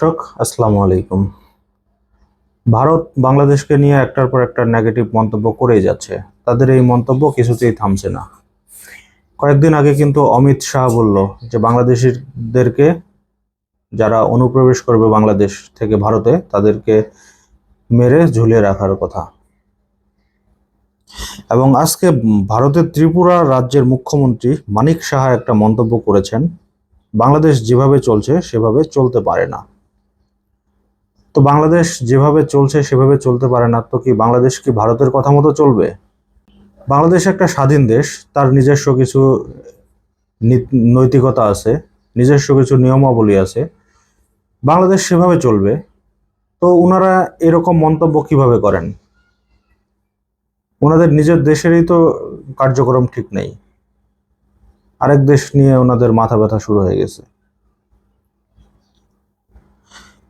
দর্শক, আসসালামু আলাইকুম। ভারত বাংলাদেশকে নিয়ে একটার পর একটা নেগেটিভ মন্তব্য করেই যাচ্ছে। তাদের এই মন্তব্য কিছুতেই থামছে না। কয়েকদিন আগে কিন্তু অমিত শাহ বলল যে, বাংলাদেশিদেরকে যারা অনুপ্রবেশ করবে বাংলাদেশ থেকে ভারতে, তাদেরকে মেরে ঝুলিয়ে রাখার কথা। এবং আজকে ভারতের ত্রিপুরা রাজ্যের মুখ্যমন্ত্রী মানিক সাহা একটা মন্তব্য করেছেন, বাংলাদেশ যেভাবে চলছে, সেভাবে চলতে পারে না। তো বাংলাদেশ যেভাবে চলছে, সেভাবে চলতে পারে না। তো কি বাংলাদেশ কি ভারতের কথা মতো চলবে? বাংলাদেশ একটা স্বাধীন দেশ, তার নিজস্ব কিছু নীত- নৈতিকতা আছে, নিজস্ব কিছু নিয়মাবলী আছে। বাংলাদেশ সেভাবে চলবে। তো ওনারা এরকম মন্তব্য কীভাবে করেন? ওনাদের নিজের দেশেরই তো কার্যক্রম ঠিক নেই। আরেক দেশ নিয়ে ওনাদের মাথা ব্যথা শুরু হয়ে গেছে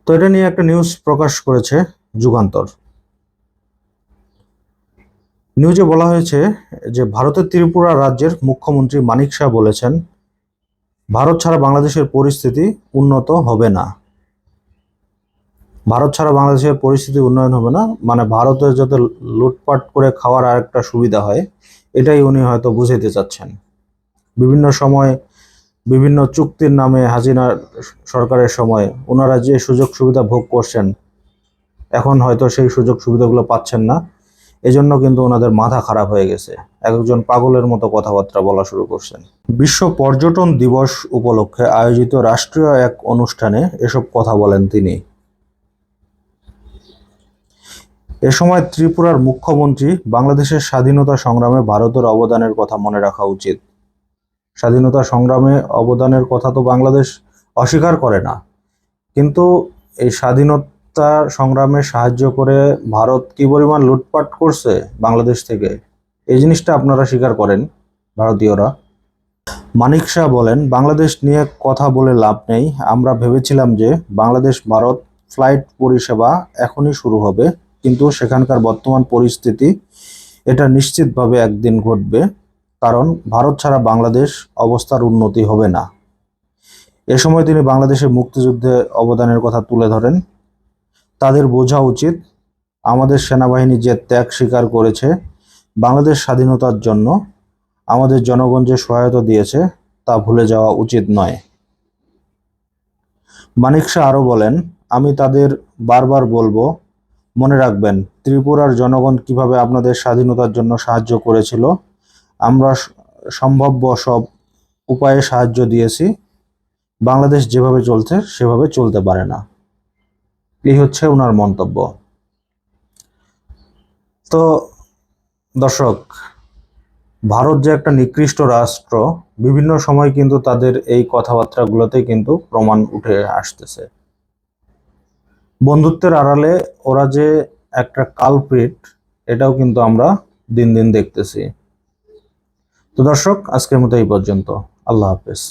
তো এটা নিয়ে একটা নিউজ প্রকাশ করেছে যুগান্তর। নিউজে বলা হয়েছে যে, ভারতের ত্রিপুরা রাজ্যের মুখ্যমন্ত্রী মানিক শাহ বলেছেন, ভারত ছাড়া বাংলাদেশের পরিস্থিতি উন্নত হবে না। ভারত ছাড়া বাংলাদেশের পরিস্থিতি উন্নয়ন হবে না মানে ভারতের যাতে লুটপাট করে খাওয়ার আরেকটা সুবিধা হয়, এটাই উনি হয়তো বুঝাইতে চাচ্ছেন। বিভিন্ন সময় বিভিন্ন চুক্তির নামে হাসিনা সরকারের সময় ওনারা যে সুযোগ সুবিধা ভোগ করছেন, এখন হয়তো সেই সুযোগ সুবিধাগুলো পাচ্ছেন না। এজন্য কিন্তু ওনাদের মাথা খারাপ হয়ে গেছে। একজন পাগলের মতো কথাবার্তা বলা শুরু করছেন। বিশ্ব পর্যটন দিবস উপলক্ষে আয়োজিত রাষ্ট্রীয় এক অনুষ্ঠানে এসব কথা বলেন তিনি। এ সময় ত্রিপুরার মুখ্যমন্ত্রী বাংলাদেশের স্বাধীনতা সংগ্রামে ভারতের অবদানের কথা মনে রাখা উচিত। স্বাধীনতা সংগ্রামে অবদানের কথা তো বাংলাদেশ অস্বীকার করে না। কিন্তু এই স্বাধীনতা সংগ্রামে সাহায্য করে ভারত কি পরিমাণ লুটপাট করছে বাংলাদেশ থেকে, এই জিনিসটা আপনারা স্বীকার করেন, ভারতীয়রা। মানিক শাহ বলেন, বাংলাদেশ নিয়ে কথা বলে লাভ নেই। আমরা ভেবেছিলাম যে বাংলাদেশ ভারত ফ্লাইট পরিষেবা এখনই শুরু হবে, কিন্তু সেখানকার বর্তমান পরিস্থিতি এটা নিশ্চিতভাবে একদিন ঘটবে। কারণ ভারত ছাড়া বাংলাদেশ অবস্থার উন্নতি হবে না। এ সময় তিনি বাংলাদেশের মুক্তিযুদ্ধে অবদানের কথা তুলে ধরেন। তাদের বোঝা উচিত আমাদের সেনাবাহিনী যে ত্যাগ স্বীকার করেছে বাংলাদেশ স্বাধীনতার জন্য, আমাদের জনগণ যে সহায়তা দিয়েছে তা ভুলে যাওয়া উচিত নয়। মানিক শাহ আরও বলেন, আমি তাদের বারবার বলব, মনে রাখবেন, ত্রিপুরার জনগণ কীভাবে আপনাদের স্বাধীনতার জন্য সাহায্য করেছিল আমরা সম্ভাব্য সব উপায়ে সাহায্য দিয়েছি। বাংলাদেশ যেভাবে চলছে, সেভাবে চলতে পারে না। এই হচ্ছে ওনার মন্তব্য। তো দর্শক, ভারত যে একটা নিকৃষ্ট রাষ্ট্র, বিভিন্ন সময় কিন্তু তাদের এই কথাবার্তাগুলোতে কিন্তু প্রমাণ উঠে আসতেছে। বন্ধুত্বের আড়ালে ওরা যে একটা কালপ্রিট, এটাও কিন্তু আমরা দিন দিন দেখতেছি। তো দর্শক আজকের মতো এই পর্যন্ত। আল্লাহ হাফেজ।